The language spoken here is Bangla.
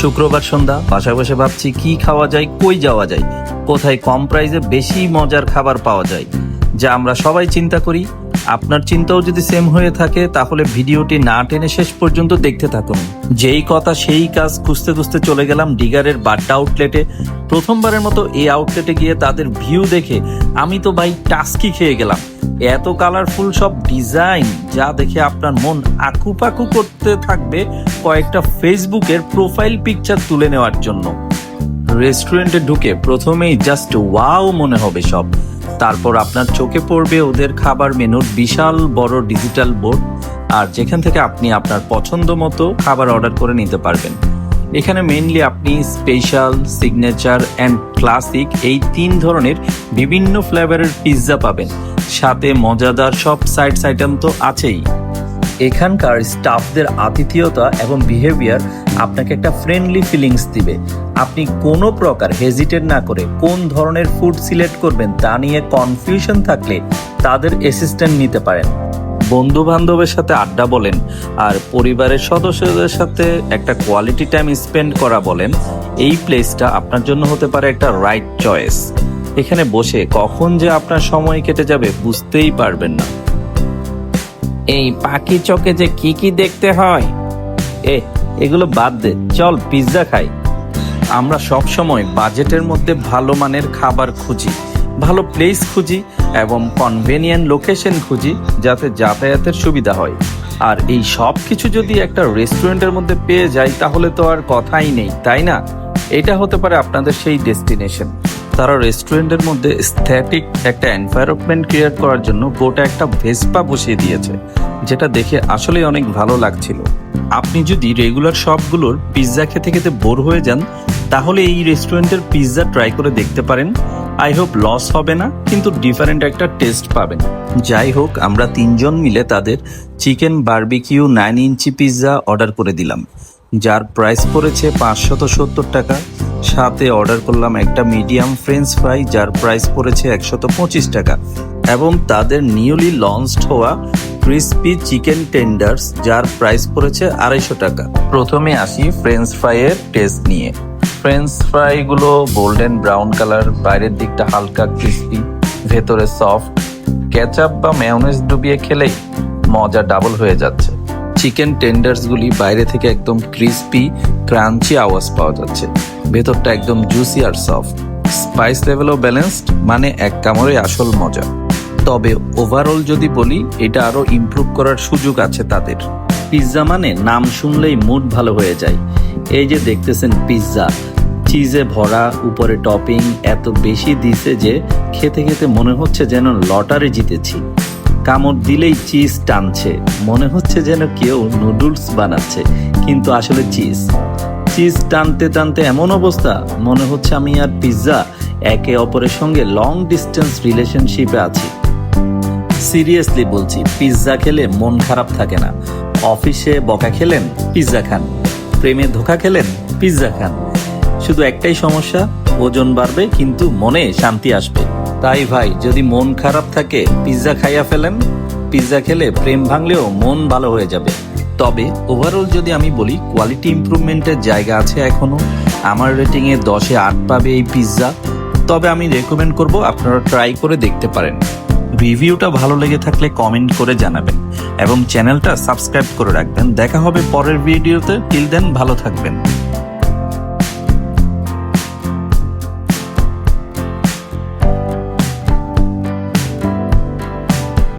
শুক্রবার সন্ধ্যা, বাসায় বসে ভাবছি কি খাওয়া যায়, কই যাওয়া যায়। কোথায় কম প্রাইসে বেশি মজার খাবার পাওয়া যায়, যা আমরা সবাই চিন্তা করি আপনার চিন্তাও যদি সেম হয়ে থাকে, তাহলে ভিডিওটি না টেনে শেষ পর্যন্ত দেখতে থাকুন। যেই কথা সেই কাজ খুঁজতে খুঁজতে চলে গেলাম ডিগারের বাড্ডা আউটলেটে প্রথমবারের মতো এই আউটলেটে গিয়ে তাদের ভিউ দেখে আমি তো ভাই টাস্কি খেয়ে গেলাম। এত কালারফুল সব ডিজাইন যা দেখে আপনার মন আকুপাকু করতে থাকবে কয়েকটা ফেসবুকের প্রোফাইল পিকচার তুলে নেওয়ার জন্য। রেস্টুরেন্টে ঢুকে প্রথমেই জাস্ট ওয়াও মনে হবে সব। তারপর আপনার চোখে পড়বে ওদের খাবার মেনুর বিশাল বড় ডিজিটাল বোর্ড, আর যেখান থেকে আপনি আপনার পছন্দ মতো খাবার অর্ডার করে নিতে পারবেন। এখানে মেইনলি আপনি স্পেশাল সিগনেচার অ্যান্ড ক্লাসিক এই তিন ধরনের বিভিন্ন ফ্লেভারের পিৎজা পাবেন। সাথে মজাদার সব সাইডস আইটেম তো আছেই। এখানকার স্টাফদের আতিথেয়তা এবং বিহেভিয়ার আপনাকে একটা ফ্রেন্ডলি ফিলিংস দিবে। আপনি কোনো প্রকার হেজিটেট না করে কোন ধরনের ফুড সিলেক্ট করবেন তা নিয়ে কনফিউশন থাকলে তাদের অ্যাসিস্ট্যান্ট নিতে পারেন। বন্ধু বান্ধবের সাথে আড্ডা বলেন আর পরিবারের সদস্যদের সাথে একটা কোয়ালিটি টাইম স্পেন্ড করা বলেন, এই প্লেসটা আপনার জন্য হতে পারে একটা রাইট চয়েস এখানে বসে কখন যে আপনার সময় কেটে যাবে বুঝতেই পারবেন না। এই পাখি চোখে যে কি কি দেখতে হয়? এ, এগুলো বাদ দে। চল পিৎজা খাই। আমরা সব সময় বাজেটের মধ্যে ভালো মানের খাবার খুঁজি, ভালো প্লেস খুঁজি এবং কনভেনিয়েন্ট লোকেশন খুঁজি যাতে যাতায়াতের সুবিধা হয়। আর এই সব কিছু যদি একটা রেস্টুরেন্টের মধ্যে পেয়ে যাই, তাহলে তো আর কথাই নেই, তাই না? এটা হতে পারে আপনাদের সেই ডেস্টিনেশন তারা রেস্টুরেন্টের মধ্যে স্থ্যাটিক একটা এনভায়রনমেন্ট ক্রিয়েট করার জন্য গোটা একটা ভেসপা বসিয়ে দিয়েছে। যেটা দেখে আসলেই অনেক ভালো লাগছিল। আপনি যদি রেগুলার শপগুলোর পিৎজা খেতে খেতে বোর হয়ে যান, তাহলে এই রেস্টুরেন্টের পিৎজা ট্রাই করে দেখতে পারেন। আই হোপ লস হবে না, কিন্তু ডিফারেন্ট একটা টেস্ট পাবেন। যাই হোক, আমরা তিনজন মিলে তাদের chicken barbecue nine inch pizza order করে দিলাম। যার প্রাইস পড়েছে পাঁচশত সত্তর টাকা। সাথে অর্ডার করলাম একটা মিডিয়াম ফ্রেঞ্চ ফ্রাই, যার প্রাইস পড়েছে একশত পঁচিশ টাকা। এবং তাদের নিউলি লঞ্চড হওয়া ক্রিসপি চিকেন টেন্ডার্স, যার প্রাইস পড়েছে আড়াইশো টাকা। প্রথমে আসি ফ্রেঞ্চ ফ্রাইয়ের টেস্ট নিয়ে। ফ্রেঞ্চ ফ্রাইগুলো গোল্ডেন ব্রাউন কালার, বাইরের দিকটা হালকা ক্রিসপি, ভেতরে সফট। কেচাপ বা মেয়নেজ ডুবিয়ে খেলেই মজা ডাবল হয়ে যাচ্ছে। চিকেন টেন্ডার্সগুলি বাইরে থেকে একদম ক্রিসপি, ক্রাঞ্চি আওয়াজ পাওয়া যাচ্ছে। ভেতরটা একদম জুসি আর সফট। স্পাইস লেভেলও ব্যালেন্সড মানে এক কামড়ে আসল মজা। তবে ওভারঅল যদি বলি, এটা আরও ইমপ্রুভ করার সুযোগ আছে তাদের। পিৎজা মানে নাম শুনলেই মুড ভালো হয়ে যায়। এই যে দেখতেছেন পিৎজা চিজে ভরা, উপরে টপিং এত বেশি দিছে যে খেতে খেতে মনে হচ্ছে যেন লটারি জিতেছি। কামড় দিলেই চিজ টানছে, মনে হচ্ছে যেন কেউ নুডলস বানাচ্ছে, কিন্তু আসলে চিজ চিজ টানতে টানতে এমন অবস্থা, মনে হচ্ছে আমি আর পিৎজা একে অপরের সঙ্গে লং ডিস্টেন্স রিলেশনশিপে আছি। সিরিয়াসলি বলছি, পিৎজা খেলে মন খারাপ থাকে না। অফিসে বকা খেলেন, পিৎজা খান। প্রেমে ধোকা খেলেন, পিৎজা খান। শুধু একটাই সমস্যা, ওজন বাড়বে কিন্তু মনে শান্তি আসবে। তাই ভাই, যদি মন খারাপ থাকে, পিৎজা খাইয়া ফেলেন। পিৎজা খেলে প্রেম ভাঙলেও মন ভালো হয়ে যাবে। তবে ওভারঅল যদি আমি বলি কোয়ালিটি ইম্প্রুভমেন্টের জায়গা আছে এখনও। আমার রেটিংয়ে দশে আট পাবে এই পিৎজা। তবে আমি রেকমেন্ড করব, আপনারা ট্রাই করে দেখতে পারেন। রিভিউটা ভালো লেগে থাকলে কমেন্ট করে জানাবেন এবং চ্যানেলটা সাবস্ক্রাইব করে রাখবেন। দেখা হবে পরের ভিডিওতে। টিল দেন ভালো থাকবেন।